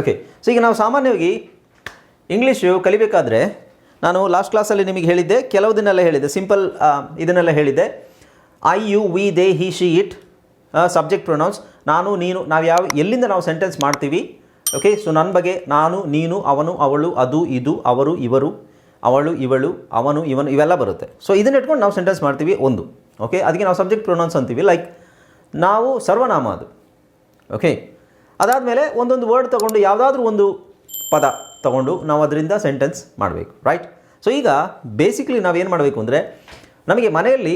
Okay so ಈಗ ನಾವು ಸಾಮಾನ್ಯವಾಗಿ ಇಂಗ್ಲೀಷು ಕಲಿಬೇಕಾದ್ರೆ ನಾನು ಲಾಸ್ಟ್ ಕ್ಲಾಸಲ್ಲಿ ನಿಮಗೆ ಹೇಳಿದ್ದೆ ಕೆಲವುದನ್ನೆಲ್ಲ ಹೇಳಿದ್ದೆ ಸಿಂಪಲ್ ಇದನ್ನೆಲ್ಲ ಹೇಳಿದ್ದೆ. I you we they he she it subject pronouns ನಾನು, ನೀನು, ನಾವು ಯಾವ, ಎಲ್ಲಿಂದ ನಾವು ಸೆಂಟೆನ್ಸ್ ಮಾಡ್ತೀವಿ? ಓಕೆ ಸೊ ನನ್ನ ಬಗ್ಗೆ ನಾನು, ನೀನು, ಅವನು, ಅವಳು, ಅದು, ಇದು, ಅವರು, ಇವರು, ಅವಳು, ಇವಳು, ಅವನು, ಇವನು, ಇವೆಲ್ಲ ಬರುತ್ತೆ. ಸೊ ಇದನ್ನ ಇಟ್ಕೊಂಡು ನಾವು ಸೆಂಟೆನ್ಸ್ ಮಾಡ್ತೀವಿ ಒಂದು. ಓಕೆ ಅದಕ್ಕೆ ನಾವು ಸಬ್ಜೆಕ್ಟ್ ಪ್ರೊನೌನ್ಸ್ ಅಂತೀವಿ. ಲೈಕ್ ನಾವು ಸರ್ವನಾಮ ಅದು. ಓಕೆ ಅದಾದಮೇಲೆ ಒಂದೊಂದು ವರ್ಡ್ ತೊಗೊಂಡು ಯಾವುದಾದ್ರೂ ಒಂದು ಪದ ತೊಗೊಂಡು ನಾವು ಅದರಿಂದ ಸೆಂಟೆನ್ಸ್ ಮಾಡಬೇಕು ರೈಟ್ ಸೊ ಈಗ ಬೇಸಿಕ್ಲಿ ನಾವೇನು ಮಾಡಬೇಕು ಅಂದರೆ ನಮಗೆ ಮನೆಯಲ್ಲಿ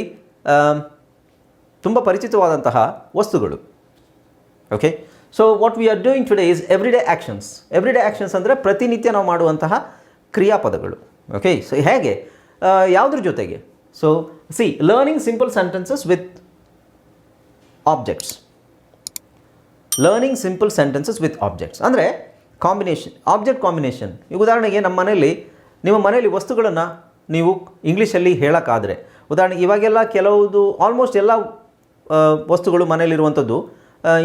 ತುಂಬ ಪರಿಚಿತವಾದಂತಹ ವಸ್ತುಗಳು okay so what we are doing today is every day actions every day actions ಅಂದರೆ ಪ್ರತಿನಿತ್ಯ ನಾವು ಮಾಡುವಂತಹ ಕ್ರಿಯಾಪದಗಳು ಓಕೆ ಸೊ ಹೇಗೆ? ಯಾವುದ್ರ ಜೊತೆಗೆ? So see learning simple sentences with objects learning simple sentences with objects ಅಂದರೆ ಕಾಂಬಿನೇಷನ್ ಆಬ್ಜೆಕ್ಟ್ ಕಾಂಬಿನೇಷನ್ ಈಗ ಉದಾಹರಣೆಗೆ ನಮ್ಮ ಮನೆಯಲ್ಲಿ, ನಿಮ್ಮ ಮನೆಯಲ್ಲಿ ವಸ್ತುಗಳನ್ನು ನೀವು ಇಂಗ್ಲೀಷಲ್ಲಿ ಹೇಳೋಕ್ಕಾದರೆ. ಉದಾಹರಣೆಗೆ ಇವಾಗೆಲ್ಲ ಕೆಲವುದು ಆಲ್ಮೋಸ್ಟ್ ಎಲ್ಲ ವಸ್ತುಗಳು ಮನೆಯಲ್ಲಿರುವಂಥದ್ದು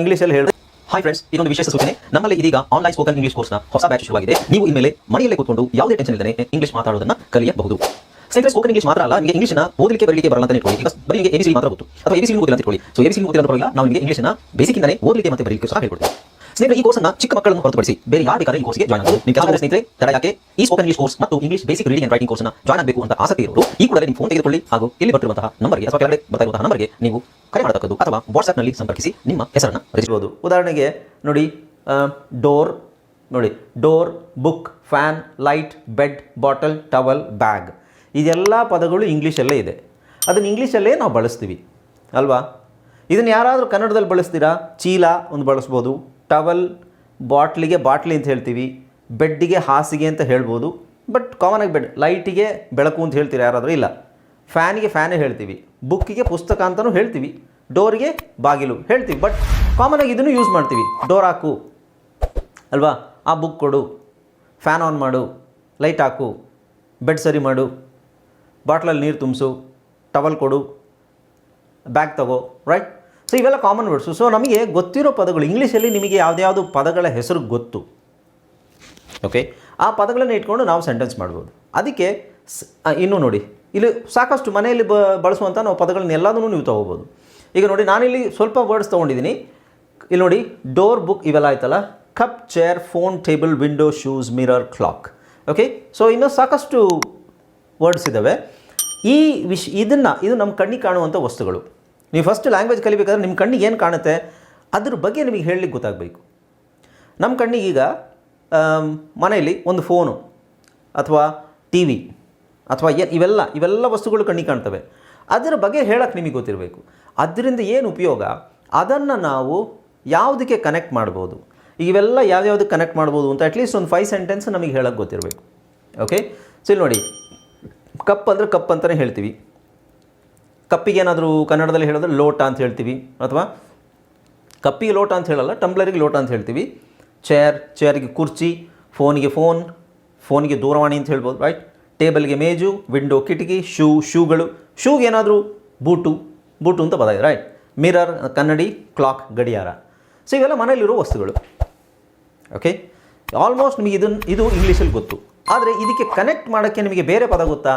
ಇಂಗ್ಲೀಷಲ್ಲಿ ಹೇಳಿ. ಹಾಯ್ ಫ್ರೆಂಡ್ಸ್ ಇದೊಂದು ವಿಶೇಷ ಸೂಚನೆ. ನಮ್ಮಲ್ಲಿ ಇದೀಗ ಆನ್ಲೈನ್ ಸ್ಪೋಕನ್ ಇಂಗ್ಲೀಷ್ ಕೋರ್ಸ್ನ ಹೊಸ ಬ್ಯಾಚ್ ಶುರುವಾಗಿದೆ. ನೀವು ಇನ್ಮೇಲೆ ಮನೆಯಲ್ಲೇ ಕೂತ್ಕೊಂಡು ಯಾವುದೇ ಟೆನ್ಷನ್ ಇಲ್ಲದೆ ಇಂಗ್ಲೀಷ್ ಮಾತಾಡೋದನ್ನು ಕಲಿಯಬಹುದು. ಸ್ನೇಹಿತರೆ ಸ್ಪೋಕನ್ ಇಂಗ್ಲಿಷ್ ಮಾತ್ರ ಅಲ್ಲ, ನಿಮಗೆ ಇಂಗ್ಲಿಷ್ನ ಓದಲಿಕ್ಕೆ ಬರಲಿಕ್ಕೆ ಬರಲ್ಲ ಅಂತ ಇಟ್ಕೊಳ್ಳಿ. ಬರೀ ನಿಮಗೆ ಎಬಿಸಿ ಮಾತ್ರ ಗೊತ್ತು. ಅಥವಾ ಎಬಿಸಿ ಓದಿಲ್ಲ ಅಂತ ಇಟ್ಕೊಳ್ಳಿ. ಸೊ ಎಬಿಸಿ ಓದಿಲ್ಲ ಅಂತ ನಾವು ನಿಮಗೆ ಇಂಗ್ಲಿಷ್ನ ಬೇಸಿಕ್ ಇಂದಾನೆ ಓದಲಿಕ್ಕೆ ಮತ್ತೆ ಬರಲಿಕ್ಕೆ ಸಹ ಹೇಳ್ಕೊಡ್ತೀವಿ. ಸ್ನೇಹಿತರೆ, ಈ ಕೋರ್ಸ್ನ ಚಿಕ್ಕ ಮಕ್ಕಳನ್ನು ಹೊರತುಪಡಿಸಿ ಬೇರೆ ಯಾರು ಬೇಕಾದ್ರೆ ಈ ಕೋರ್ಸ್ಗೆ ಜಾಯ್ನ್ ಆಗಬಹುದು ನಿಮ್ಮ ಕೆಲವು ಸ್ನೇಹಿತರೆ, ತಡ ಯಾಕೆ? ಈ ಸ್ಪೋಕನ್ ಇಂಗ್ಲಿಷ್ ಕೋರ್ಸ್ ಮತ್ತು English basic reading and writing ಕೋರ್ಸ್ನ ಜಾಯ್ನ್ ಆಗಬೇಕು ಅಂತ ಆಸಕ್ತಿ ಇರೋರು, ಈ ಕೂಡಲೇ ನಿಮ್ಮ ಫೋನ್ ತೆಗೆದುಕೊಳ್ಳಿ. ಹಾಗೂ ಇಲ್ಲಿ ಬರ್ತಿರುವಂತಹ ನಂಬರ್ಗೆ ಅಥವಾ ಕೆಳಗಡೆ ಬರ್ತಾ ಇರುವಂತಹ ನಂಬರ್ಗೆ ನೀವು ಕರೆ ಮಾಡತಕ್ಕದ್ದು ಅಥವಾ ವಾಟ್ಸ್ಆಪ್ನಲ್ಲಿ ಸಂಪರ್ಕಿಸಿ ನಿಮ್ಮ ಹೆಸರನ್ನು ರಚಿಸಬಹುದು ಉದಾಹರಣೆಗೆ ನೋಡಿ ಡೋರ್ ನೋಡಿ door book fan light bed bottle towel bag ಇದೆಲ್ಲ ಪದಗಳು ಇಂಗ್ಲೀಷಲ್ಲೇ ಇದೆ. ಅದನ್ನು ಇಂಗ್ಲೀಷಲ್ಲೇ ನಾವು ಬಳಸ್ತೀವಿ. ಅಲ್ವಾ? ಇದನ್ನು ಯಾರಾದರೂ ಕನ್ನಡದಲ್ಲಿ ಬಳಸ್ತೀರಾ? ಚೀಲ ಒಂದು ಬಳಸ್ಬೋದು. ಟವಲ್, ಬಾಟ್ಲಿಗೆ ಬಾಟ್ಲಿ ಅಂತ ಹೇಳ್ತೀವಿ. ಬೆಡ್ಡಿಗೆ ಹಾಸಿಗೆ ಅಂತ ಹೇಳ್ಬೋದು. ಬಟ್ ಕಾಮನ್ ಆಗಿ ಬೆಡ್, ಲೈಟಿಗೆ ಬೆಳಕು ಅಂತ ಹೇಳ್ತೀರಾ ಯಾರಾದರೂ? ಇಲ್ಲ. ಫ್ಯಾನಿಗೆ ಫ್ಯಾನೇ ಹೇಳ್ತೀವಿ. ಬುಕ್ಕಿಗೆ ಪುಸ್ತಕ ಅಂತಲೂ ಹೇಳ್ತೀವಿ. ಡೋರಿಗೆ ಬಾಗಿಲು ಹೇಳ್ತೀವಿ. ಬಟ್ ಕಾಮನ್ ಆಗಿ ಇದನ್ನು ಯೂಸ್ ಮಾಡ್ತೀವಿ. ಡೋರ್ ಹಾಕು. ಅಲ್ವಾ? ಆ ಬುಕ್ ಕೊಡು. ಫ್ಯಾನ್ ಆನ್ ಮಾಡು. ಲೈಟ್ ಹಾಕು. ಬೆಡ್ ಸರಿ ಮಾಡು. ಬಾಟ್ಲಲ್ಲಿ ನೀರು ತುಂಬಿಸು ಟವಲ್ ಕೊಡು ಬ್ಯಾಗ್ ತಗೋ ರೈಟ್ ಸೊ ಇವೆಲ್ಲ ಕಾಮನ್ ವರ್ಡ್ಸು ಸೊ ನಮಗೆ ಗೊತ್ತಿರೋ ಪದಗಳು ಇಂಗ್ಲೀಷಲ್ಲಿ ನಿಮಗೆ ಯಾವುದ್ಯಾವುದು ಪದಗಳ ಹೆಸರು ಗೊತ್ತು. ಓಕೆ ಆ ಪದಗಳನ್ನು ಇಟ್ಕೊಂಡು ನಾವು ಸೆಂಟೆನ್ಸ್ ಮಾಡ್ಬೋದು. ಅದಕ್ಕೆ ಇನ್ನು ನೋಡಿ. ಇಲ್ಲಿ ಸಾಕಷ್ಟು ಮನೆಯಲ್ಲಿ ಬ ಬಳಸುವಂಥ ನಾವು ಪದಗಳನ್ನ ಎಲ್ಲದನ್ನು ನೀವು ತೊಗೋಬೋದು. ಈಗ ನೋಡಿ, ನಾನಿಲ್ಲಿ ಸ್ವಲ್ಪ ವರ್ಡ್ಸ್ ತೊಗೊಂಡಿದ್ದೀನಿ. ಇಲ್ಲಿ ನೋಡಿ ಡೋರ್ ಬುಕ್ ಇವೆಲ್ಲ ಆಯ್ತಲ್ಲ? Cup chair phone table window shoes mirror clock okay so ಇನ್ನೂ ಸಾಕಷ್ಟು ವರ್ಡ್ಸ್ ಇದ್ದಾವೆ ಈ ವಿಶ್ ಇದನ್ನು, ಇದು ನಮ್ಮ ಕಣ್ಣಿಗೆ ಕಾಣುವಂಥ ವಸ್ತುಗಳು. ನೀವು ಫಸ್ಟ್ ಲ್ಯಾಂಗ್ವೇಜ್ ಕಲಿಬೇಕಾದ್ರೆ ನಿಮ್ಮ ಕಣ್ಣಿಗೆ ಏನು ಕಾಣುತ್ತೆ? ಅದ್ರ ಬಗ್ಗೆ ನಿಮಗೆ ಹೇಳಲಿಕ್ಕೆ ಗೊತ್ತಾಗಬೇಕು. ನಮ್ಮ ಕಣ್ಣಿಗೀಗ ಮನೆಯಲ್ಲಿ ಒಂದು ಫೋನು ಅಥವಾ ಟಿ ವಿ ಅಥವಾ ಏನು ಇವೆಲ್ಲ ಇವೆಲ್ಲ ವಸ್ತುಗಳು ಕಣ್ಣಿಗೆ ಕಾಣ್ತವೆ. ಅದರ ಬಗ್ಗೆ ಹೇಳಕ್ಕೆ ನಿಮಗೆ ಗೊತ್ತಿರಬೇಕು. ಅದರಿಂದ ಏನು ಉಪಯೋಗ? ಅದನ್ನು ನಾವು ಯಾವುದಕ್ಕೆ ಕನೆಕ್ಟ್ ಮಾಡ್ಬೋದು? ಇವೆಲ್ಲ ಯಾವ್ಯಾವ್ದಕ್ಕೆ ಕನೆಕ್ಟ್ ಮಾಡ್ಬೋದು ಅಂತ ಅಟ್ಲೀಸ್ಟ್ ಒಂದು ಫೈವ್ ಸೆಂಟೆನ್ಸ್ ನಮಗೆ ಹೇಳಕ್ಕೆ ಗೊತ್ತಿರಬೇಕು. ಓಕೆ ಸೊ ಇಲ್ಲಿ ನೋಡಿ. ಕಪ್ ಅಂದರೆ ಕಪ್ ಅಂತಲೇ ಹೇಳ್ತೀವಿ. ಕಪ್ಪಿಗೆ ಏನಾದರೂ ಕನ್ನಡದಲ್ಲಿ ಹೇಳಿದ್ರೆ ಲೋಟ ಅಂತ ಹೇಳ್ತೀವಿ ಅಥವಾ ಕಪ್ಪಿಗೆ ಲೋಟ ಅಂತ ಹೇಳಲ್ಲ, ಟಂಬ್ಲರಿಗೆ ಲೋಟ ಅಂತ ಹೇಳ್ತೀವಿ. ಚೇರ್, ಚೇರ್ಗೆ ಕುರ್ಚಿ, ಫೋನಿಗೆ ಫೋನ್, ಫೋನಿಗೆ ದೂರವಾಣಿ ಅಂತ ಹೇಳ್ಬೋದು ರೈಟ್ ಟೇಬಲ್ಗೆ ಮೇಜು, ವಿಂಡೋ ಕಿಟಕಿ, ಶೂ, ಶೂಗಳು, ಶೂಗೆ ಏನಾದರೂ ಬೂಟು ಬೂಟು ಅಂತ ಬದಾಯಿದೆ ರೈಟ್ ಮಿರರ್, ಕನ್ನಡಿ, ಕ್ಲಾಕ್, ಗಡಿಯಾರ. ಸೊ ಇವೆಲ್ಲ ಮನೆಯಲ್ಲಿರೋ ವಸ್ತುಗಳು. ಓಕೆ ಆಲ್ಮೋಸ್ಟ್ ನಿಮಗೆ ಇದನ್ನು ಇದು ಇಂಗ್ಲೀಷಲ್ಲಿ ಗೊತ್ತು. ಆದರೆ ಇದಕ್ಕೆ ಕನೆಕ್ಟ್ ಮಾಡೋಕ್ಕೆ ನಿಮಗೆ ಬೇರೆ ಪದ ಗೊತ್ತಾ?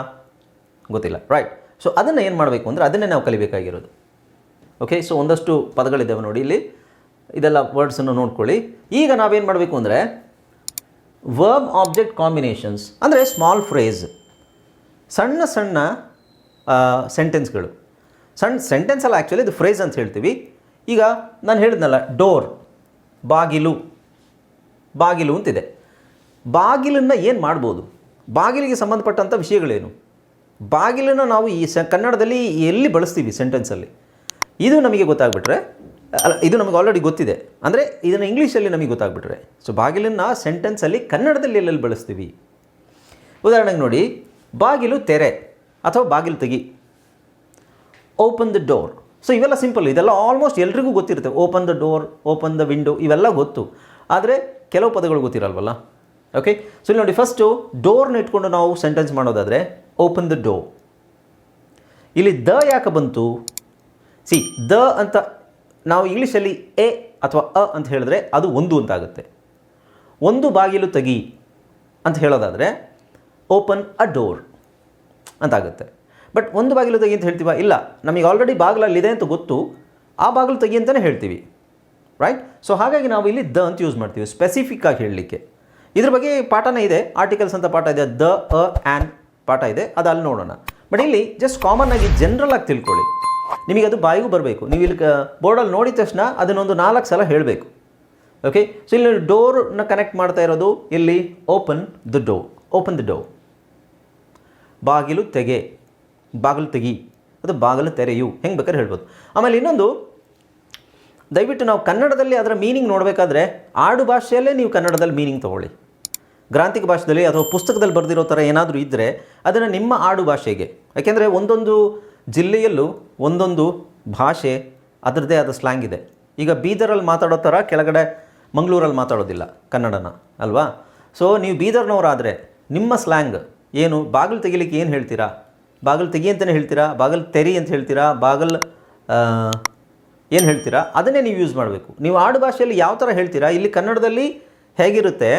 ಗೊತ್ತಿಲ್ಲ ರೈಟ್ ಸೊ ಅದನ್ನು ಏನು ಮಾಡಬೇಕು ಅಂದರೆ ಅದನ್ನೇ ನಾವು ಕಲಿಬೇಕಾಗಿರೋದು. ಓಕೆ ಸೊ ಒಂದಷ್ಟು ಪದಗಳಿದ್ದಾವೆ ನೋಡಿ ಇಲ್ಲಿ. ಇದೆಲ್ಲ ವರ್ಡ್ಸನ್ನು ನೋಡ್ಕೊಳ್ಳಿ. ಈಗ ನಾವೇನು ಮಾಡಬೇಕು ಅಂದರೆ ವರ್ಬ್ ಆಬ್ಜೆಕ್ಟ್ ಕಾಂಬಿನೇಷನ್ಸ್ ಅಂದರೆ ಸ್ಮಾಲ್ ಫ್ರೇಸ್ ಸಣ್ಣ ಸಣ್ಣ ಸೆಂಟೆನ್ಸ್ಗಳು ಸಣ್ಣ ಸೆಂಟೆನ್ಸ್ ಅಲ್ಲ ಆ್ಯಕ್ಚುಲಿ ಇದು ಫ್ರೇಸ್ ಅಂತ ಹೇಳ್ತೀವಿ. ಈಗ ನಾನು ಹೇಳಿದ್ನಲ್ಲ ಡೋರ್ ಬಾಗಿಲು ಬಾಗಿಲು ಅಂತಿದೆ. ಬಾಗಿಲನ್ನು ಏನು ಮಾಡ್ಬೋದು? ಬಾಗಿಲಿಗೆ ಸಂಬಂಧಪಟ್ಟಂಥ ವಿಷಯಗಳೇನು? ಬಾಗಿಲನ್ನು ನಾವು ಈ ಸ, ಕನ್ನಡದಲ್ಲಿ ಎಲ್ಲಿ ಬಳಸ್ತೀವಿ ಸೆಂಟೆನ್ಸಲ್ಲಿ? ಇದು ನಮಗೆ ಗೊತ್ತಾಗ್ಬಿಟ್ರೆ ಇದು ನಮಗೆ ಆಲ್ರೆಡಿ ಗೊತ್ತಿದೆ. ಅಂದರೆ ಇದನ್ನು ಇಂಗ್ಲೀಷಲ್ಲಿ ನಮಗೆ ಗೊತ್ತಾಗ್ಬಿಟ್ರೆ. ಸೊ ಬಾಗಿಲನ್ನು ಸೆಂಟೆನ್ಸಲ್ಲಿ ಕನ್ನಡದಲ್ಲಿ ಎಲ್ಲೆಲ್ಲಿ ಬಳಸ್ತೀವಿ? ಉದಾಹರಣೆಗೆ ನೋಡಿ, ಬಾಗಿಲು ತೆರೆ ಅಥವಾ ಬಾಗಿಲು ತೆಗಿ. ಓಪನ್ ದ ಡೋರ್ ಸೊ ಇವೆಲ್ಲ ಸಿಂಪಲ್ ಇದೆಲ್ಲ ಆಲ್ಮೋಸ್ಟ್ ಎಲ್ರಿಗೂ ಗೊತ್ತಿರುತ್ತೆ. Open the door open the window ಇವೆಲ್ಲ ಗೊತ್ತು. ಆದರೆ ಕೆಲವು ಪದಗಳು ಗೊತ್ತಿರಲ್ವಲ್ಲ? ಓಕೆ ಸೊ ಇಲ್ಲಿ ನೋಡಿ ಫಸ್ಟು ಡೋರ್ನ ಇಟ್ಕೊಂಡು ನಾವು ಸೆಂಟೆನ್ಸ್ ಮಾಡೋದಾದರೆ ಓಪನ್ ದ ಡೋ ಇಲ್ಲಿ ದ ಯಾಕೆ ಬಂತು? ಸಿ ದ ಅಂತ ನಾವು ಇಂಗ್ಲೀಷಲ್ಲಿ ಎ ಅಥವಾ ಅ ಅಂತ ಹೇಳಿದ್ರೆ ಅದು ಒಂದು ಅಂತ ಆಗುತ್ತೆ. ಒಂದು ಬಾಗಿಲು ತೆಗಿ ಅಂತ ಹೇಳೋದಾದರೆ ಓಪನ್ ಅ ಡೋರ್ ಅಂತಾಗುತ್ತೆ ಬಟ್ ಒಂದು ಬಾಗಿಲು ತೆಗಿ ಅಂತ ಹೇಳ್ತೀವ? ಇಲ್ಲ. ನಮಗೆ ಆಲ್ರೆಡಿ ಬಾಗಿಲಲ್ಲಿದೆ ಅಂತ ಗೊತ್ತು. ಆ ಬಾಗಿಲು ತೆಗಿ ಅಂತಲೇ ಹೇಳ್ತೀವಿ. ರೈಟ್ ಸೊ ಹಾಗಾಗಿ ನಾವು ಇಲ್ಲಿ ದ ಅಂತ ಯೂಸ್ ಮಾಡ್ತೀವಿ ಸ್ಪೆಸಿಫಿಕ್ ಆಗಿ ಹೇಳಲಿಕ್ಕೆ. ಇದ್ರ ಬಗ್ಗೆ ಪಾಠನೇ ಇದೆ. ಆರ್ಟಿಕಲ್ಸ್ ಅಂತ ಪಾಠ ಇದೆ. ದ, ಅ ಆ್ಯನ್ ಪಾಠ ಇದೆ. ಅದು ಅಲ್ಲಿ ನೋಡೋಣ. ಬಟ್ ಇಲ್ಲಿ ಜಸ್ಟ್ ಕಾಮನ್ ಆಗಿ ಜನರಲ್ ಆಗಿ ತಿಳ್ಕೊಳ್ಳಿ. ನಿಮಗೆ ಅದು ಬಾಯಿಗೂ ಬರಬೇಕು. ನೀವು ಇಲ್ಲಿ ಬೋರ್ಡಲ್ಲಿ ನೋಡಿದ ತಕ್ಷಣ ಅದನ್ನೊಂದು ನಾಲ್ಕು ಸಲ ಹೇಳಬೇಕು. ಓಕೆ ಸೊ ಇಲ್ಲಿ ಡೋರ್ನ ಕನೆಕ್ಟ್ ಮಾಡ್ತಾ ಇರೋದು ಇಲ್ಲಿ open the door open the door ಬಾಗಿಲು ತೆಗೆ. ಬಾಗಿಲು ತೆಗಿ. ಅದು ಬಾಗಿಲು ತೆರೆಯು. ಹೆಂಗೆ ಬೇಕಾದ್ರೆ ಹೇಳ್ಬೋದು. ಆಮೇಲೆ ಇನ್ನೊಂದು, ದಯವಿಟ್ಟು ನಾವು ಕನ್ನಡದಲ್ಲಿ ಅದರ ಮೀನಿಂಗ್ ನೋಡಬೇಕಾದ್ರೆ ಆಡು ಭಾಷೆಯಲ್ಲೇ ನೀವು ಕನ್ನಡದಲ್ಲಿ ಮೀನಿಂಗ್ ತೊಗೊಳ್ಳಿ. ಗ್ರಾಂಥಿಕ ಭಾಷೆಯಲ್ಲಿ ಅಥವಾ ಪುಸ್ತಕದಲ್ಲಿ ಬರೆದಿರೋ ಥರ ಏನಾದರೂ ಇದ್ದರೆ ಅದನ್ನು ನಿಮ್ಮ ಆಡು ಭಾಷೆಗೆ. ಯಾಕೆಂದರೆ ಒಂದೊಂದು ಜಿಲ್ಲೆಯಲ್ಲೂ ಒಂದೊಂದು ಭಾಷೆ ಅದರದ್ದೇ ಆದ ಸ್ಲ್ಯಾಂಗ್ ಇದೆ. ಈಗ ಬೀದರಲ್ಲಿ ಮಾತಾಡೋ ಥರ ಕೆಳಗಡೆ ಮಂಗಳೂರಲ್ಲಿ ಮಾತಾಡೋದಿಲ್ಲ ಕನ್ನಡನ, ಅಲ್ವಾ? ಸೊ ನೀವು ಬೀದರ್ನವರಾದರೆ ನಿಮ್ಮ ಸ್ಲ್ಯಾಂಗ್ ಏನು? ಬಾಗಿಲು ತೆಗಿಲಿಕ್ಕೆ ಏನು ಹೇಳ್ತೀರಾ? ಬಾಗಿಲು ತೆಗಿ ಅಂತಲೇ ಹೇಳ್ತೀರಾ? ಬಾಗಿಲು ತೆರಿ ಅಂತ ಹೇಳ್ತೀರಾ? ಬಾಗಿಲು ಏನು ಹೇಳ್ತೀರಾ? ಅದನ್ನೇ ನೀವು ಯೂಸ್ ಮಾಡಬೇಕು. ನೀವು ಆಡು ಭಾಷೆಯಲ್ಲಿ ಯಾವ ಥರ ಹೇಳ್ತೀರಾ? ಇಲ್ಲಿ ಕನ್ನಡದಲ್ಲಿ ಹೇಗಿರುತ್ತೆ?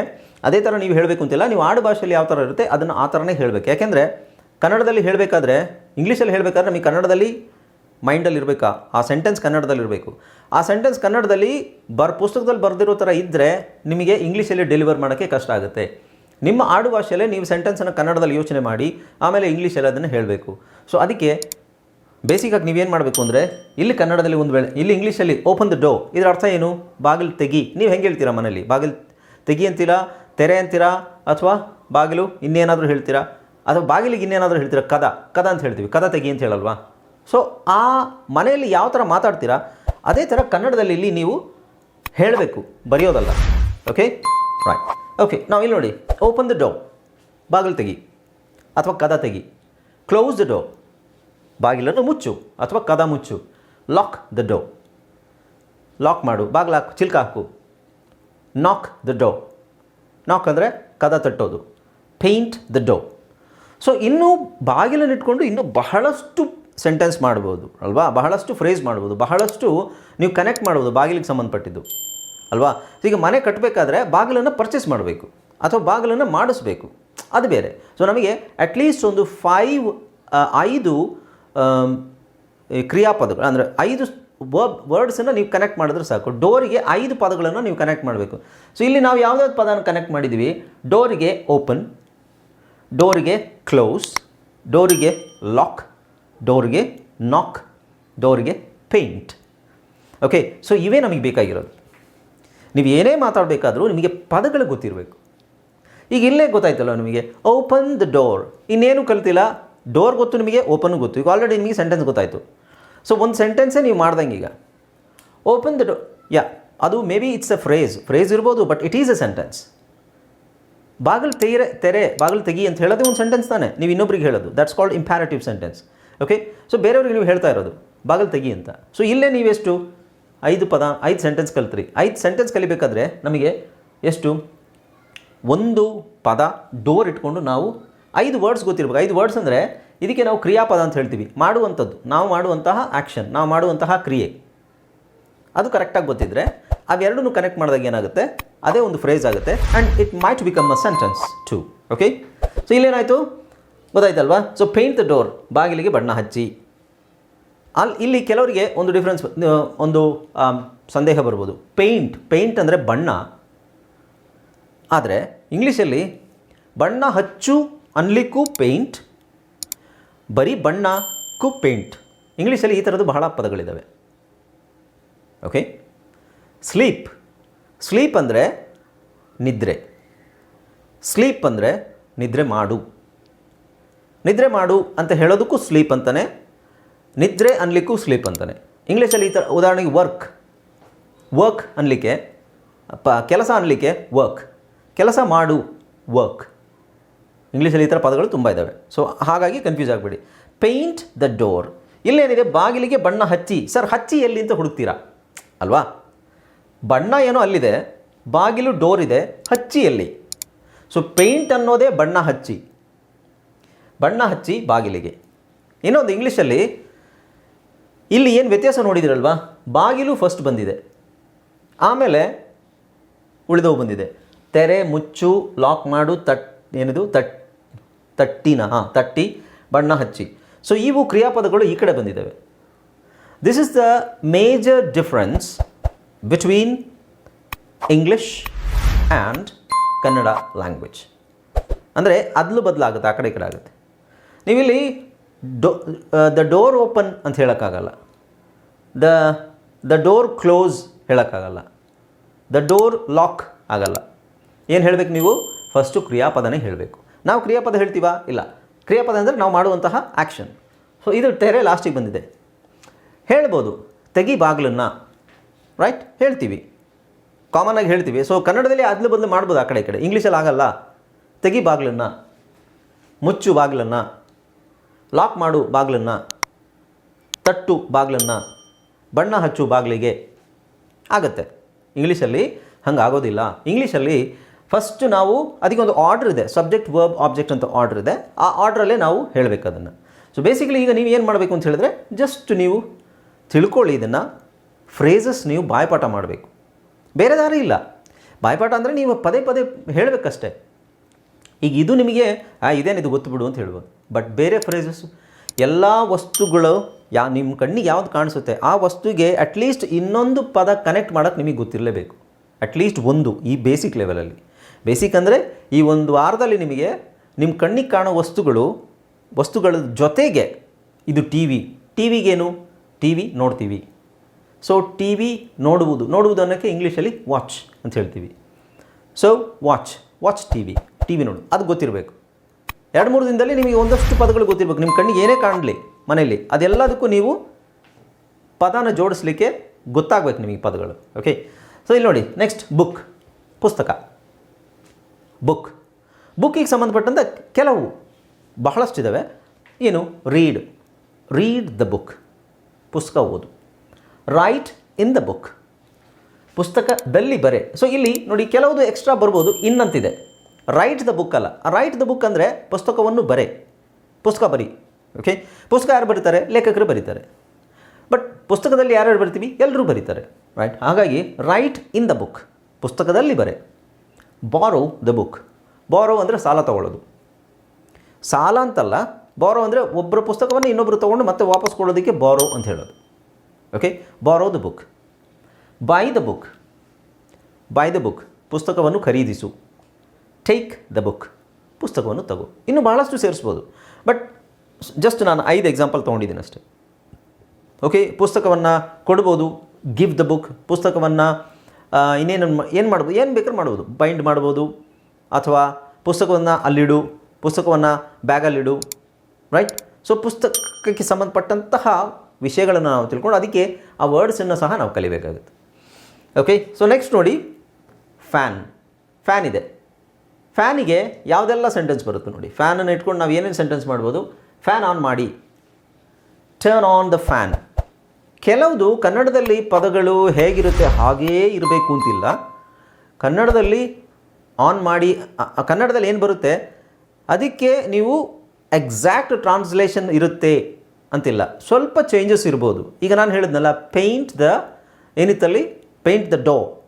ಅದೇ ಥರ ನೀವು ಹೇಳಬೇಕು ಅಂತಿಲ್ಲ. ನೀವು ಆಡು ಭಾಷೆಯಲ್ಲಿ ಯಾವ ಥರ ಇರುತ್ತೆ ಅದನ್ನು ಆ ಥರನೇ ಹೇಳಬೇಕು. ಯಾಕೆಂದರೆ ಕನ್ನಡದಲ್ಲಿ ಹೇಳಬೇಕಾದ್ರೆ, ಇಂಗ್ಲೀಷಲ್ಲಿ ಹೇಳಬೇಕಾದ್ರೆ ನಮಗೆ ಕನ್ನಡದಲ್ಲಿ ಮೈಂಡಲ್ಲಿ ಇರಬೇಕಾ? ಆ ಸೆಂಟೆನ್ಸ್ ಕನ್ನಡದಲ್ಲಿ ಇರಬೇಕು. ಆ ಸೆಂಟೆನ್ಸ್ ಕನ್ನಡದಲ್ಲಿ ಬರ್, ಪುಸ್ತಕದಲ್ಲಿ ಬರೆದಿರೋ ಥರ ಇದ್ದರೆ ನಿಮಗೆ ಇಂಗ್ಲೀಷಲ್ಲಿ ಡೆಲಿವರ್ ಮಾಡೋಕ್ಕೆ ಕಷ್ಟ ಆಗುತ್ತೆ. ನಿಮ್ಮ ಆಡು ಭಾಷೆಯಲ್ಲೇ ನೀವು ಸೆಂಟೆನ್ಸನ್ನು ಕನ್ನಡದಲ್ಲಿ ಯೋಚನೆ ಮಾಡಿ, ಆಮೇಲೆ ಇಂಗ್ಲೀಷಲ್ಲಿ ಅದನ್ನು ಹೇಳಬೇಕು. ಸೊ ಅದಕ್ಕೆ ಬೇಸಿಕಾಗಿ ನೀವೇನು ಮಾಡಬೇಕು ಅಂದರೆ, ಇಲ್ಲಿ ಕನ್ನಡದಲ್ಲಿ ಒಂದು ವೇಳೆ, ಇಲ್ಲಿ ಇಂಗ್ಲೀಷಲ್ಲಿ ಓಪನ್ ದ ಡೋ ಇದರ ಅರ್ಥ ಏನು? ಬಾಗಿಲು ತೆಗಿ. ನೀವು ಹೆಂಗೆ ಹೇಳ್ತೀರಾ ಮನೇಲಿ ಬಾಗಿಲು ತೆಗಿ ಅಂತೀರಾ? ತೆರೆ ಅಂತೀರಾ ಅಥವಾ ಬಾಗಿಲು, ಇನ್ನೇನಾದರೂ ಹೇಳ್ತೀರಾ? ಅಥವಾ ಬಾಗಿಲಿಗೆ ಇನ್ನೇನಾದರೂ ಹೇಳ್ತೀರಾ? ಕದ ಕದ ಅಂತ ಹೇಳ್ತೀವಿ. ಕದ ತೆಗಿ ಅಂತ ಹೇಳಲ್ವಾ? ಸೊ ಆ ಮನೆಯಲ್ಲಿ ಯಾವ ಥರ ಮಾತಾಡ್ತೀರಾ? ಅದೇ ಥರ ಕನ್ನಡದಲ್ಲಿ ಇಲ್ಲಿ ನೀವು ಹೇಳಬೇಕು, ಬರೆಯೋದಲ್ಲ. ಓಕೆ ರೈಟ್ ಓಕೆ ನಾವು ಇಲ್ಲಿ ನೋಡಿ. ಓಪನ್ ದ ಡೋ ಬಾಗಿಲು ತೆಗಿ. ಅಥವಾ ಕದ ತೆಗಿ. ಕ್ಲೋಸ್ ದ ಡೋ ಬಾಗಿಲನ್ನು ಮುಚ್ಚು. ಅಥವಾ ಕದ ಮುಚ್ಚು. ಲಾಕ್ ದ ಡೋ ಲಾಕ್ ಮಾಡು. ಬಾಗಿಲು ಹಾಕು, ಚಿಲ್ಕ ಹಾಕು. ನಾಕ್ ದ ಡೋ ನಾಕ್ ಅಂದರೆ ಕದ ತಟ್ಟೋದು. ಪೇಂಟ್ ದ ಡೋ ಸೊ ಇನ್ನೂ ಬಾಗಿಲನ್ನು ಇಟ್ಕೊಂಡು ಇನ್ನೂ ಬಹಳಷ್ಟು ಸೆಂಟೆನ್ಸ್ ಮಾಡ್ಬೋದು, ಅಲ್ವಾ? ಬಹಳಷ್ಟು ಫ್ರೇಸ್ ಮಾಡ್ಬೋದು, ಬಹಳಷ್ಟು ನೀವು ಕನೆಕ್ಟ್ ಮಾಡ್ಬೋದು ಬಾಗಿಲಿಗೆ ಸಂಬಂಧಪಟ್ಟಿದ್ದು, ಅಲ್ವಾ? ಈಗ ಮನೆ ಕಟ್ಟಬೇಕಾದ್ರೆ ಬಾಗಿಲನ್ನು ಪರ್ಚೇಸ್ ಮಾಡಬೇಕು ಅಥವಾ ಬಾಗಿಲನ್ನು ಮಾಡಿಸ್ಬೇಕು. ಅದು ಬೇರೆ. ಸೊ ನಮಗೆ ಅಟ್ಲೀಸ್ಟ್ ಒಂದು ಫೈವ್ ಐದು ಕ್ರಿಯಾಪದಗಳು, ಅಂದರೆ ಐದು ವರ್ಡ್ಸನ್ನು ನೀವು ಕನೆಕ್ಟ್ ಮಾಡಿದ್ರೆ ಸಾಕು. ಡೋರಿಗೆ ಐದು ಪದಗಳನ್ನು ನೀವು ಕನೆಕ್ಟ್ ಮಾಡಬೇಕು. ಸೊ ಇಲ್ಲಿ ನಾವು ಯಾವುದಾದ್ರು ಪದನ ಕನೆಕ್ಟ್ ಮಾಡಿದ್ದೀವಿ ಡೋರಿಗೆ ಓಪನ್ ಡೋರಿಗೆ ಕ್ಲೋಸ್ ಡೋರಿಗೆ ಲಾಕ್ ಡೋರಿಗೆ ನಾಕ್ ಡೋರಿಗೆ ಪೇಂಟ್ ಓಕೆ ಸೊ ಇವೇ ನಮಗೆ ಬೇಕಾಗಿರೋದು. ನೀವು ಏನೇ ಮಾತಾಡಬೇಕಾದರೂ ನಿಮಗೆ ಪದಗಳು ಗೊತ್ತಿರಬೇಕು. ಈಗ ಇಲ್ಲೇ ಗೊತ್ತಾಯ್ತಲ್ಲ ನಿಮಗೆ ಓಪನ್ ದ ಡೋರ್ ಇನ್ನೇನು ಕಲ್ತಿಲ್ಲ? ಡೋರ್ ಗೊತ್ತು ನಿಮಗೆ ಓಪನ್ ಗೊತ್ತು. ಈಗ ಆಲ್ರೆಡಿ ನಿಮಗೆ ಸೆಂಟೆನ್ಸ್ ಗೊತ್ತಾಯಿತು. ಸೊ ಒಂದು ಸೆಂಟೆನ್ಸೇ ನೀವು ಮಾಡ್ದಂಗೆ ಈಗ. ಓಪನ್ ದ ಡೋ ಯಾ ಅದು may be it's a phrase phrase ಇರ್ಬೋದು but it is a sentence ಬಾಗಿಲು ತೆರೆ ತೆರೆ, ಬಾಗಿಲು ತೆಗಿ ಅಂತ ಹೇಳೋದೇ ಒಂದು ಸೆಂಟೆನ್ಸ್ ತಾನೆ? ನೀವು ಇನ್ನೊಬ್ರಿಗೆ ಹೇಳೋದು. That's called imperative sentence okay so ಬೇರೆಯವ್ರಿಗೆ ನೀವು ಹೇಳ್ತಾ ಇರೋದು, ಬಾಗಿಲು ತೆಗಿ ಅಂತ. ಸೊ ಇಲ್ಲೇ ನೀವೆಷ್ಟು ಐದು ಪದ, ಐದು ಸೆಂಟೆನ್ಸ್ ಕಲಿತ್ರಿ. ಐದು ಸೆಂಟೆನ್ಸ್ ಕಲಿಬೇಕಾದ್ರೆ ನಮಗೆ ಎಷ್ಟು? ಒಂದು ಪದ ಡೋರ್ ಇಟ್ಕೊಂಡು ನಾವು ಐದು ವರ್ಡ್ಸ್ ಗೊತ್ತಿರ್ಬೇಕು. ಐದು ವರ್ಡ್ಸ್ ಅಂದರೆ ಇದಕ್ಕೆ ನಾವು ಕ್ರಿಯಾಪದ ಅಂತ ಹೇಳ್ತೀವಿ. ಮಾಡುವಂಥದ್ದು. ನಾವು ಮಾಡುವಂತಹ ಆ್ಯಕ್ಷನ್ ನಾವು ಮಾಡುವಂತಹ ಕ್ರಿಯೆ. ಅದು ಕರೆಕ್ಟಾಗಿ ಗೊತ್ತಿದ್ರೆ, ಅವೆರಡನ್ನೂ ಕನೆಕ್ಟ್ ಮಾಡಿದಾಗ ಏನಾಗುತ್ತೆ? ಅದೇ ಒಂದು ಫ್ರೇಸ್ ಆಗುತ್ತೆ. And it might become a sentence to okay so ಇಲ್ಲೇನಾಯಿತು? ಗೊತ್ತಾಯ್ತಲ್ವಾ? ಸೊ ಪೇಂಟ್ ದ ಡೋರ್ ಬಾಗಿಲಿಗೆ ಬಣ್ಣ ಹಚ್ಚಿ. ಅಲ್ಲಿ ಇಲ್ಲಿ ಕೆಲವರಿಗೆ ಒಂದು ಡಿಫ್ರೆನ್ಸ್ ಒಂದು ಸಂದೇಹ ಬರ್ಬೋದು. ಪೇಂಟ್ ಪೇಂಟ್ ಅಂದರೆ ಬಣ್ಣ. ಆದರೆ ಇಂಗ್ಲೀಷಲ್ಲಿ ಬಣ್ಣ ಹಚ್ಚು, ಅನ್ಲಿಕ್ಕೂ ಪೇಂಟ್ ಬರೀ ಬಣ್ಣಕ್ಕೂ ಪೇಂಟ್ ಇಂಗ್ಲೀಷಲ್ಲಿ ಈ ಥರದ್ದು ಬಹಳ ಪದಗಳಿದ್ದಾವೆ ಓಕೆ ಸ್ಲೀಪ್ ಸ್ಲೀಪ್ ಅಂದರೆ ನಿದ್ರೆ. ಸ್ಲೀಪ್ ಅಂದರೆ ನಿದ್ರೆ ಮಾಡು. ನಿದ್ರೆ ಮಾಡು ಅಂತ ಹೇಳೋದಕ್ಕೂ ಸ್ಲೀಪ್ ಅಂತಾನೆ, ನಿದ್ರೆ ಅನ್ಲಿಕ್ಕೂ ಸ್ಲೀಪ್ ಅಂತಾನೆ. ಇಂಗ್ಲೀಷಲ್ಲಿ ಈ ಥರ, ಉದಾಹರಣೆಗೆ ವರ್ಕ್ ವರ್ಕ್ ಅನ್ಲಿಕ್ಕೆ, ಪ, ಕೆಲಸ ಅನ್ಲಿಕ್ಕೆ ವರ್ಕ್ ಕೆಲಸ ಮಾಡು ವರ್ಕ್ ಇಂಗ್ಲೀಷಲ್ಲಿ ಈ ಥರ ಪದಗಳು ತುಂಬ ಇದ್ದಾವೆ. ಸೊ ಹಾಗಾಗಿ ಕನ್ಫ್ಯೂಸ್ ಆಗಬೇಡಿ. ಪೇಂಟ್ ದ ಡೋರ್ ಇಲ್ಲೇನಿದೆ? ಬಾಗಿಲಿಗೆ ಬಣ್ಣ ಹಚ್ಚಿ. ಸರ್, ಹಚ್ಚಿ ಎಲ್ಲಿ ಅಂತ ಹುಡುಕ್ತೀರಾ? ಅಲ್ವಾ? ಬಣ್ಣ ಏನೋ ಅಲ್ಲಿದೆ. ಬಾಗಿಲು ಡೋರ್ ಇದೆ. ಹಚ್ಚಿ ಎಲ್ಲಿ? ಸೊ ಪೇಂಟ್ ಅನ್ನೋದೇ ಬಣ್ಣ ಹಚ್ಚಿ. ಬಣ್ಣ ಹಚ್ಚಿ ಬಾಗಿಲಿಗೆ. ಇನ್ನೊಂದು ಇಂಗ್ಲೀಷಲ್ಲಿ, ಇಲ್ಲಿ ಏನು ವ್ಯತ್ಯಾಸ ನೋಡಿದಿರಲ್ವಾ? ಬಾಗಿಲು ಫಸ್ಟ್ ಬಂದಿದೆ. ಆಮೇಲೆ ಉಳಿದವು ಬಂದಿದೆ. ತೆರೆ, ಮುಚ್ಚು ಲಾಕ್ ಮಾಡು, ತಟ್, ಏನಿದು? ತಟ್ ತಟ್ಟಿನ ತಟ್ಟಿ, ಬಣ್ಣ ಹಚ್ಚಿ. ಸೊ ಇವು ಕ್ರಿಯಾಪದಗಳು ಈ ಕಡೆ ಬಂದಿದ್ದಾವೆ. This is the major difference between English and Kannada language ಅಂದರೆ ಅದಲು ಬದಲಾಗುತ್ತೆ, ಆ ಕಡೆ ಈ ಕಡೆ ಆಗುತ್ತೆ. ನೀವಿಲ್ಲಿ ಡೋ ದ ಡೋರ್ ಓಪನ್ ಅಂತ ಹೇಳೋಕ್ಕಾಗಲ್ಲ. ದ ದ ಡೋರ್ ಕ್ಲೋಸ್ ಹೇಳೋಕ್ಕಾಗಲ್ಲ. ದ ಡೋರ್ ಲಾಕ್ ಆಗಲ್ಲ. ಏನು ಹೇಳಬೇಕು ನೀವು? ಫಸ್ಟು ಕ್ರಿಯಾಪದನೇ ಹೇಳಬೇಕು. ನಾವು ಕ್ರಿಯಾಪದ ಹೇಳ್ತೀವ? ಇಲ್ಲ. ಕ್ರಿಯಾಪದ ಅಂದರೆ ನಾವು ಮಾಡುವಂತಹ ಆ್ಯಕ್ಷನ್ ಸೊ ಇದು ತೆರೆ ಲಾಸ್ಟಿಗೆ ಬಂದಿದೆ. ಹೇಳ್ಬೋದು, ತೆಗಿ ಬಾಗಿಲನ್ನು. ರೈಟ್ ಹೇಳ್ತೀವಿ. ಕಾಮನಾಗಿ ಹೇಳ್ತೀವಿ. ಸೊ ಕನ್ನಡದಲ್ಲಿ ಅದಲು ಬದಲು ಮಾಡ್ಬೋದು ಆ ಕಡೆ ಈ ಕಡೆ. ಇಂಗ್ಲೀಷಲ್ಲಿ ಆಗಲ್ಲ. ತೆಗಿ ಬಾಗಿಲನ್ನು. ಮುಚ್ಚು ಬಾಗಿಲನ್ನು. ಲಾಕ್ ಮಾಡು ಬಾಗಿಲನ್ನು. ತಟ್ಟು ಬಾಗಿಲನ್ನು. ಬಣ್ಣ ಹಚ್ಚು ಬಾಗಿಲಿಗೆ. ಆಗತ್ತೆ. ಇಂಗ್ಲೀಷಲ್ಲಿ ಹಂಗೆ ಆಗೋದಿಲ್ಲ ಇಂಗ್ಲೀಷಲ್ಲಿ ಫಸ್ಟ್ ನಾವು ಅದಕ್ಕೆ ಒಂದು ಆರ್ಡ್ರ್ ಇದೆ ಸಬ್ಜೆಕ್ಟ್ ವರ್ಬ್ ಆಬ್ಜೆಕ್ಟ್ ಅಂತ ಆರ್ಡ್ರ್ ಇದೆ. ಆ ಆರ್ಡ್ರಲ್ಲೇ ನಾವು ಹೇಳಬೇಕು ಅದನ್ನು. ಸೊ ಬೇಸಿಕಲಿ ಈಗ ನೀವು ಏನು ಮಾಡಬೇಕು ಅಂತ ಹೇಳಿದ್ರೆ ಜಸ್ಟ್ ನೀವು ತಿಳ್ಕೊಳ್ಳಿ ಇದನ್ನು ಫ್ರೇಸಸ್ ನೀವು ಬಾಯ್ಪಾಠ ಮಾಡಬೇಕು. ಬೇರೆ ದಾರಿ ಇಲ್ಲ. ಬಾಯ್ಪಾಠ ಅಂದರೆ ನೀವು ಪದೇ ಪದೇ ಹೇಳಬೇಕಷ್ಟೇ. ಈಗ ಇದು ನಿಮಗೆ ಇದೇನಿದು ಗೊತ್ತು ಬಿಡು ಅಂತ ಹೇಳ್ಬೋದು. ಬಟ್ ಬೇರೆ ಫ್ರೇಸಸ್ ಎಲ್ಲ ವಸ್ತುಗಳು ಯಾ ನಿಮ್ಮ ಕಣ್ಣಿಗೆ ಯಾವ್ದು ಕಾಣಿಸುತ್ತೆ, ಆ ವಸ್ತುಗೆ ಅಟ್ಲೀಸ್ಟ್ ಇನ್ನೊಂದು ಪದ ಕನೆಕ್ಟ್ ಮಾಡೋಕ್ಕೆ ನಿಮಗೆ ಗೊತ್ತಿರಲೇಬೇಕು. ಅಟ್ಲೀಸ್ಟ್ ಒಂದು, ಈ ಬೇಸಿಕ್ ಲೆವೆಲಲ್ಲಿ ಬೇಸಿಕ್ ಅಂದರೆ ಈ ಒಂದು ವಾರದಲ್ಲಿ ನಿಮಗೆ ನಿಮ್ಮ ಕಣ್ಣಿಗೆ ಕಾಣೋ ವಸ್ತುಗಳು, ವಸ್ತುಗಳ ಜೊತೆಗೆ ಇದು ಟಿ ವಿ ಟಿ ವಿಗೇನು ಟಿ ವಿ ನೋಡ್ತೀವಿ. ಸೊ ಟಿ ವಿ ನೋಡುವುದು ನೋಡುವುದು ಅನ್ನೋಕ್ಕೆ ಇಂಗ್ಲೀಷಲ್ಲಿ ವಾಚ್ ಅಂತ ಹೇಳ್ತೀವಿ. So watch watch T V T V ನೋಡು. ಅದು ಗೊತ್ತಿರಬೇಕು. ಎರಡು ಮೂರು ದಿನದಲ್ಲಿ ನಿಮಗೆ ಒಂದಷ್ಟು ಪದಗಳು ಗೊತ್ತಿರಬೇಕು. ನಿಮ್ಮ ಕಣ್ಣಿಗೆ ಏನೇ ಕಾಣಲಿ ಮನೆಯಲ್ಲಿ, ಅದೆಲ್ಲದಕ್ಕೂ ನೀವು ಪದನ ಜೋಡಿಸ್ಲಿಕ್ಕೆ ಗೊತ್ತಾಗಬೇಕು ನಿಮಗೆ ಪದಗಳು. ಓಕೆ ಸೊ ಇಲ್ಲಿ ನೋಡಿ ನೆಕ್ಸ್ಟ್ ಬುಕ್ ಪುಸ್ತಕ. ಬುಕ್. ಬುಕ್ಕಿಗೆ ಸಂಬಂಧಪಟ್ಟಂತೆ ಕೆಲವು ಬಹಳಷ್ಟು ಇದ್ದಾವೆ ಏನು? ರೀಡ್. Read the book. ಪುಸ್ತಕ ಓದು. Write in the book. ಪುಸ್ತಕದಲ್ಲಿ ಬರೆ. ಸೊ ಇಲ್ಲಿ ನೋಡಿ ಕೆಲವುದು ಎಕ್ಸ್ಟ್ರಾ ಬರ್ಬೋದು, ಇನ್ನಂತಿದೆ. ರೈಟ್ ದ ಬುಕ್ ಅಲ್ಲ. ರೈಟ್ ದ ಬುಕ್ ಅಂದರೆ ಪುಸ್ತಕವನ್ನು ಬರೆ. ಪುಸ್ತಕ ಬರಿ. ಓಕೆ ಪುಸ್ತಕ ಯಾರು ಬರೀತಾರೆ? ಲೇಖಕರು ಬರೀತಾರೆ. ಬಟ್ ಪುಸ್ತಕದಲ್ಲಿ ಯಾರ್ಯಾರು ಬರಿತೀವಿ? ಎಲ್ಲರೂ ಬರೀತಾರೆ. ರೈಟ್ ಹಾಗಾಗಿ ರೈಟ್ ಇನ್ ದ ಬುಕ್ ಪುಸ್ತಕದಲ್ಲಿ ಬರೆ. ಬಾರೋ ದ ಬುಕ್ ಬಾರೋ ಅಂದರೆ ಸಾಲ ತಗೊಳ್ಳೋದು. ಸಾಲ ಅಂತಲ್ಲ ಬಾರೋ ಅಂದರೆ ಒಬ್ಬರ ಪುಸ್ತಕವನ್ನು ಇನ್ನೊಬ್ಬರು ತೊಗೊಂಡು ಮತ್ತೆ ವಾಪಸ್ ಕೊಡೋದಕ್ಕೆ ಬಾರೋ ಅಂತ ಹೇಳೋದು. Okay borrow the book buy the book buy the book ಪುಸ್ತಕವನ್ನು ಖರೀದಿಸು. ಟೇಕ್ ದ ಬುಕ್ ಪುಸ್ತಕವನ್ನು ತಗೋ. ಇನ್ನು ಬಹಳಷ್ಟು ಸೇರಿಸ್ಬೋದು. ಬಟ್ ಜಸ್ಟ್ ನಾನು ಐದು ಎಕ್ಸಾಂಪಲ್ ತೊಗೊಂಡಿದ್ದೀನಿ ಅಷ್ಟೇ. ಓಕೆ ಪುಸ್ತಕವನ್ನು ಕೊಡ್ಬೋದು. ಗಿವ್ ದ ಬುಕ್ ಪುಸ್ತಕವನ್ನು ಇನ್ನೇನು ಏನು ಮಾಡ್ಬೋದು? ಏನು ಬೇಕಾದ್ರೂ ಮಾಡ್ಬೋದು. ಬೈಂಡ್ ಮಾಡ್ಬೋದು, ಅಥವಾ ಪುಸ್ತಕವನ್ನು ಅಲ್ಲಿಡು, ಪುಸ್ತಕವನ್ನು ಬ್ಯಾಗಲ್ಲಿಡು ರೈಟ್ ಸೊ ಪುಸ್ತಕಕ್ಕೆ ಸಂಬಂಧಪಟ್ಟಂತಹ ವಿಷಯಗಳನ್ನು ನಾವು ತಿಳ್ಕೊಂಡು ಅದಕ್ಕೆ ಆ ವರ್ಡ್ಸನ್ನು ಸಹ ನಾವು ಕಲಿಬೇಕಾಗುತ್ತೆ. ಓಕೆ ಸೊ ನೆಕ್ಸ್ಟ್ ನೋಡಿ ಫ್ಯಾನ್ ಫ್ಯಾನ್ ಇದೆ. ಫ್ಯಾನಿಗೆ ಯಾವುದೆಲ್ಲ ಸೆಂಟೆನ್ಸ್ ಬರುತ್ತೆ ನೋಡಿ. ಫ್ಯಾನನ್ನು ಇಟ್ಕೊಂಡು ನಾವು ಏನೇನು ಸೆಂಟೆನ್ಸ್ ಮಾಡ್ಬೋದು? ಫ್ಯಾನ್ ಆನ್ ಮಾಡಿ. ಟರ್ನ್ ಆನ್ ದ ಫ್ಯಾನ್ ಕೆಲವುದು ಕನ್ನಡದಲ್ಲಿ ಪದಗಳು ಹೇಗಿರುತ್ತೆ ಹಾಗೇ ಇರಬೇಕು ಅಂತಿಲ್ಲ. ಕನ್ನಡದಲ್ಲಿ ಆನ್ ಮಾಡಿ ಕನ್ನಡದಲ್ಲಿ ಏನು ಬರುತ್ತೆ? ಅದಕ್ಕೆ ನೀವು ಎಕ್ಸಾಕ್ಟ್ ಟ್ರಾನ್ಸ್ಲೇಷನ್ ಇರುತ್ತೆ ಅಂತಿಲ್ಲ. ಸ್ವಲ್ಪ ಚೇಂಜಸ್ ಇರ್ಬೋದು. ಈಗ ನಾನು ಹೇಳಿದ್ನಲ್ಲ ಪೇಂಟ್ ದ ಏನಿತ್ತಲ್ಲಿ? ಪೇಂಟ್ ದ ಡೋ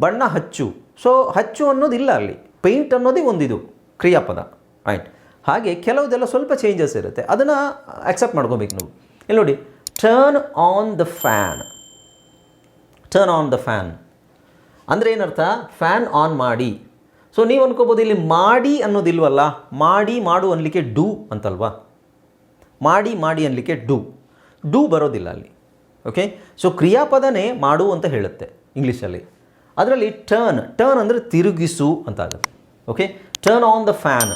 ಬಣ್ಣ ಹಚ್ಚು. ಸೊ ಹಚ್ಚು ಅನ್ನೋದಿಲ್ಲ ಅಲ್ಲಿ. ಪೇಂಟ್ ಅನ್ನೋದೇ ಒಂದಿದು, ಕ್ರಿಯಾಪದ. ರೈಟ್ ಹಾಗೆ ಕೆಲವುದೆಲ್ಲ ಸ್ವಲ್ಪ ಚೇಂಜಸ್ ಇರುತ್ತೆ. ಅದನ್ನು ಅಕ್ಸೆಪ್ಟ್ ಮಾಡ್ಕೋಬೇಕು ನೀವು. ಇಲ್ಲಿ ನೋಡಿ. Turn on the fan turn on the fan ಅಂದರೆ ಏನರ್ಥ? ಫ್ಯಾನ್ ಆನ್ ಮಾಡಿ. ಸೊ ನೀವು ಅನ್ಕೋಬೋದು ಇಲ್ಲಿ ಮಾಡಿ ಅನ್ನೋದಿಲ್ವಲ್ಲ ಮಾಡಿ, ಮಾಡು ಅನ್ಲಿಕ್ಕೆ ಡೂ ಅಂತಲ್ವಾ? ಮಾಡಿ ಮಾಡಿ ಅನ್ಲಿಕ್ಕೆ ಡೂ. ಡೂ ಬರೋದಿಲ್ಲ ಅಲ್ಲಿ. ಓಕೆ ಸೊ ಕ್ರಿಯಾಪದನೇ ಮಾಡು ಅಂತ ಹೇಳುತ್ತೆ ಇಂಗ್ಲೀಷಲ್ಲಿ. ಅದರಲ್ಲಿ ಟರ್ನ್ ಟರ್ನ್ ಅಂದರೆ ತಿರುಗಿಸು ಅಂತ ಆಗುತ್ತೆ. Okay turn on the fan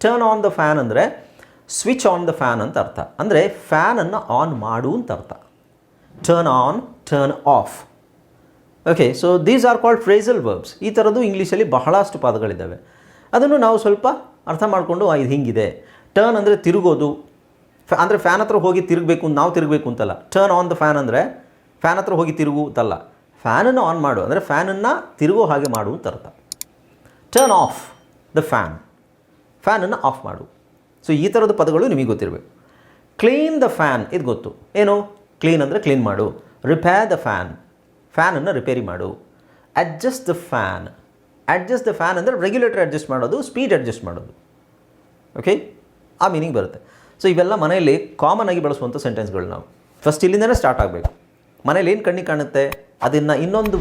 turn on the fan ಅಂದರೆ ಸ್ವಿಚ್ ಆನ್ ದ ಫ್ಯಾನ್ ಅಂತ ಅರ್ಥ. ಅಂದರೆ ಫ್ಯಾನನ್ನು ಆನ್ ಮಾಡು ಅಂತ ಅರ್ಥ. Turn on turn off okay so these are called phrasal verbs ಈ ಥರದ್ದು ಇಂಗ್ಲೀಷಲ್ಲಿ ಬಹಳಷ್ಟು ಪದಗಳಿದ್ದಾವೆ. ಅದನ್ನು ನಾವು ಸ್ವಲ್ಪ ಅರ್ಥ ಮಾಡಿಕೊಂಡು ಇದು ಹಿಂಗಿದೆ. ಟರ್ನ್ ಅಂದರೆ ತಿರುಗೋದು. ಫ್ಯಾ ಅಂದರೆ ಫ್ಯಾನ್ ಹತ್ರ ಹೋಗಿ ತಿರುಗಬೇಕು, ನಾವು ತಿರುಗಬೇಕು ಅಂತಲ್ಲ. ಟರ್ನ್ ಆನ್ ದ ಫ್ಯಾನ್ ಅಂದರೆ ಫ್ಯಾನ್ ಹತ್ರ ಹೋಗಿ ತಿರುಗು ಅಂತಲ್ಲ ಫ್ಯಾನನ್ನು ಆನ್ ಮಾಡು. ಅಂದರೆ ಫ್ಯಾನನ್ನು ತಿರುಗೋ ಹಾಗೆ ಮಾಡು ಅಂತ ಅರ್ಥ. ಟರ್ನ್ ಆಫ್ ದ ಫ್ಯಾನ್ ಫ್ಯಾನನ್ನು ಆಫ್ ಮಾಡು. ಸೊ ಈ ಥರದ ಪದಗಳು ನಿಮಗೆ ಗೊತ್ತಿರಬೇಕು. ಕ್ಲೀನ್ ದ ಫ್ಯಾನ್ ಇದು ಗೊತ್ತು. ಏನು? ಕ್ಲೀನ್ ಅಂದರೆ ಕ್ಲೀನ್ ಮಾಡು. ರಿಪೇರ್ ದ ಫ್ಯಾನ್ ಫ್ಯಾನನ್ನು ರಿಪೇರಿ ಮಾಡು. Adjust the fan adjust the fan ಅಂದರೆ ರೆಗ್ಯುಲೇಟರ್ ಅಡ್ಜಸ್ಟ್ ಮಾಡೋದು ಸ್ಪೀಡ್ ಅಡ್ಜಸ್ಟ್ ಮಾಡೋದು. ಓಕೆ ಆ ಮೀನಿಂಗ್ ಬರುತ್ತೆ. ಸೊ ಇವೆಲ್ಲ ಮನೆಯಲ್ಲಿ ಕಾಮನ್ ಆಗಿ ಬಳಸುವಂಥ ಸೆಂಟೆನ್ಸ್ಗಳು ನಾವು. ಫಸ್ಟ್ ಇಲ್ಲಿಂದನೇ ಸ್ಟಾರ್ಟ್ ಆಗಬೇಕು. ಮನೇಲಿ ಏನು ಕಣ್ಣಿಗೆ ಕಾಣುತ್ತೆ? ಅದನ್ನು ಇನ್ನೊಂದು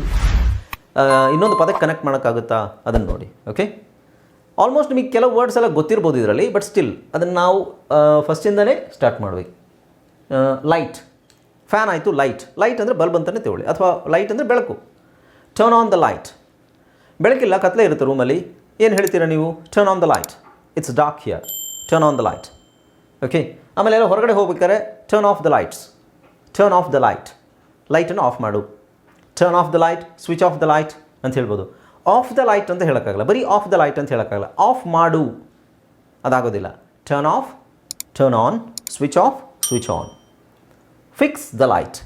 ಇನ್ನೊಂದು ಪದಕ್ಕೆ ಕನೆಕ್ಟ್ ಮಾಡೋಕ್ಕಾಗುತ್ತಾ? ಅದನ್ನು ನೋಡಿ. ಓಕೆ ಆಲ್ಮೋಸ್ಟ್ ನಿಮಗೆ ಕೆಲವು ವರ್ಡ್ಸ್ ಎಲ್ಲ ಗೊತ್ತಿರ್ಬೋದು ಇದರಲ್ಲಿ ಬಟ್ ಸ್ಟಿಲ್ ಅದನ್ನು ನಾವು ಫಸ್ಟಿಂದನೇ ಸ್ಟಾರ್ಟ್ ಮಾಡಬೇಕು ಲೈಟ್ ಫ್ಯಾನ್ ಆಯಿತು ಲೈಟ್ ಲೈಟ್ ಅಂದರೆ ಬಲ್ಬ್ ಅಂತಲೇ ತಗೊಳ್ಳಿ, ಅಥವಾ ಲೈಟ್ ಅಂದರೆ ಬೆಳಕು. ಟರ್ನ್ ಆನ್ ದ ಲೈಟ್ ಬೆಳಕಿಲ್ಲ, ಕತ್ಲೆ ಇರುತ್ತೆ ರೂಮಲ್ಲಿ ಏನು ಹೇಳ್ತೀರಾ ನೀವು? Turn on the light it's dark here turn on the light okay ಆಮೇಲೆ ಎಲ್ಲ ಹೊರಗಡೆ ಹೋಗ್ಬೇಕಾದ್ರೆ turn off the lights turn off the light ಲೈಟನ್ನು ಆಫ್ ಮಾಡು. Turn off the light switch off the light ಅಂತ ಹೇಳ್ಬೋದು. ಆಫ್ ದ ಲೈಟ್ ಅಂತ ಹೇಳೋಕ್ಕಾಗಲ್ಲ. ಬರೀ ಆಫ್ ದ ಲೈಟ್ ಅಂತ ಹೇಳೋಕ್ಕಾಗಲ್ಲ. ಆಫ್ ಮಾಡು. ಅದಾಗೋದಿಲ್ಲ. Turn off turn on switch off switch on fix the light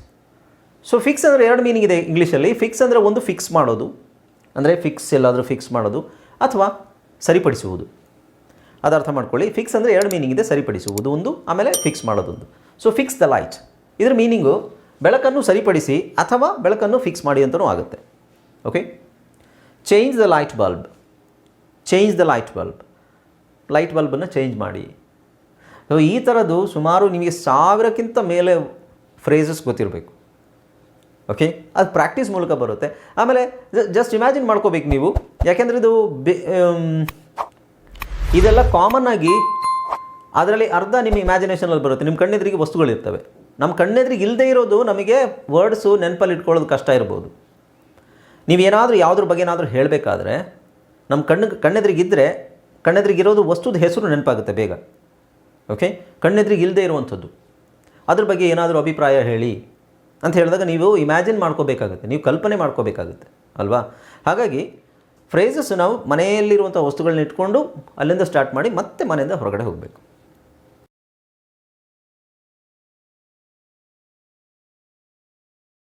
so fix ಅಂದರೆ ಎರಡು ಮೀನಿಂಗ್ ಇದೆ ಇಂಗ್ಲೀಷಲ್ಲಿ ಫಿಕ್ಸ್ ಅಂದರೆ ಒಂದು ಫಿಕ್ಸ್ ಮಾಡೋದು. ಅಂದರೆ ಫಿಕ್ಸ್ ಎಲ್ಲಾದರೂ ಫಿಕ್ಸ್ ಮಾಡೋದು. ಅಥವಾ ಸರಿಪಡಿಸುವುದು. ಅದು ಅರ್ಥ ಮಾಡ್ಕೊಳ್ಳಿ. ಫಿಕ್ಸ್ ಅಂದರೆ ಎರಡು ಮೀನಿಂಗ್ ಇದೆ, ಸರಿಪಡಿಸುವುದು ಒಂದು, ಆಮೇಲೆ ಫಿಕ್ಸ್ ಮಾಡೋದೊಂದು. ಸೊ ಫಿಕ್ಸ್ ದ ಲೈಟ್ ಇದರ ಮೀನಿಂಗು ಬೆಳಕನ್ನು ಸರಿಪಡಿಸಿ ಅಥವಾ ಬೆಳಕನ್ನು ಫಿಕ್ಸ್ ಮಾಡಿ ಅಂತಲೂ ಆಗುತ್ತೆ. Okay change the light bulb change the light bulb light ಬಲ್ಬನ್ನು change ಮಾಡಿ. ಸೊ ಈ ಥರದ್ದು ಸುಮಾರು ನಿಮಗೆ ಸಾವಿರಕ್ಕಿಂತ ಮೇಲೆ ಫ್ರೇಸಸ್ ಗೊತ್ತಿರಬೇಕು. ಓಕೆ ಅದು ಪ್ರಾಕ್ಟೀಸ್ ಮೂಲಕ ಬರುತ್ತೆ. ಆಮೇಲೆ ಜಸ್ಟ್ ಇಮ್ಯಾಜಿನ್ ಮಾಡ್ಕೋಬೇಕು ನೀವು. ಯಾಕೆಂದರೆ ಇದು ಇದೆಲ್ಲ ಕಾಮನ್ ಆಗಿ ಅದರಲ್ಲಿ ಅರ್ಧ ನಿಮ್ಮ ಇಮ್ಯಾಜಿನೇಷನಲ್ಲಿ ಬರುತ್ತೆ. ನಿಮ್ಮ ಕಣ್ಣೆದ್ರಿಗೆ ವಸ್ತುಗಳಿರ್ತವೆ. ನಮ್ಮ ಕಣ್ಣೆದ್ರಿಗೆ ಇಲ್ಲದೆ ಇರೋದು ನಮಗೆ ವರ್ಡ್ಸು ನೆನಪಲ್ಲಿ ಇಟ್ಕೊಳ್ಳೋದು ಕಷ್ಟ ಇರ್ಬೋದು. ನೀವೇನಾದರೂ ಯಾವುದ್ರ ಬಗ್ಗೆ ಏನಾದರೂ ಹೇಳಬೇಕಾದ್ರೆ ನಮ್ಮ ಕಣ್ಣು ಕಣ್ಣೆದ್ರಿಗಿದ್ದರೆ ಕಣ್ಣೆದ್ರಿಗಿರೋದು ವಸ್ತುದ ಹೆಸರು ನೆನಪಾಗುತ್ತೆ ಬೇಗ. ಓಕೆ ಕಣ್ಣೆದ್ರಿಗೆ ಇಲ್ಲದೆ ಇರುವಂಥದ್ದು. ಅದ್ರ ಬಗ್ಗೆ ಏನಾದರೂ ಅಭಿಪ್ರಾಯ ಹೇಳಿ ಅಂತ ಹೇಳಿದಾಗ ನೀವು ಇಮ್ಯಾಜಿನ್ ಮಾಡ್ಕೋಬೇಕಾಗುತ್ತೆ. ನೀವು ಕಲ್ಪನೆ ಮಾಡ್ಕೋಬೇಕಾಗುತ್ತೆ. ಅಲ್ವಾ? ಹಾಗಾಗಿ ಫ್ರೇಸಸ್ ನಾವು ಮನೆಯಲ್ಲಿರುವಂಥ ವಸ್ತುಗಳನ್ನ ಇಟ್ಕೊಂಡು ಅಲ್ಲಿಂದ ಸ್ಟಾರ್ಟ್ ಮಾಡಿ ಮತ್ತೆ ಮನೆಯಿಂದ ಹೊರಗಡೆ ಹೋಗಬೇಕು.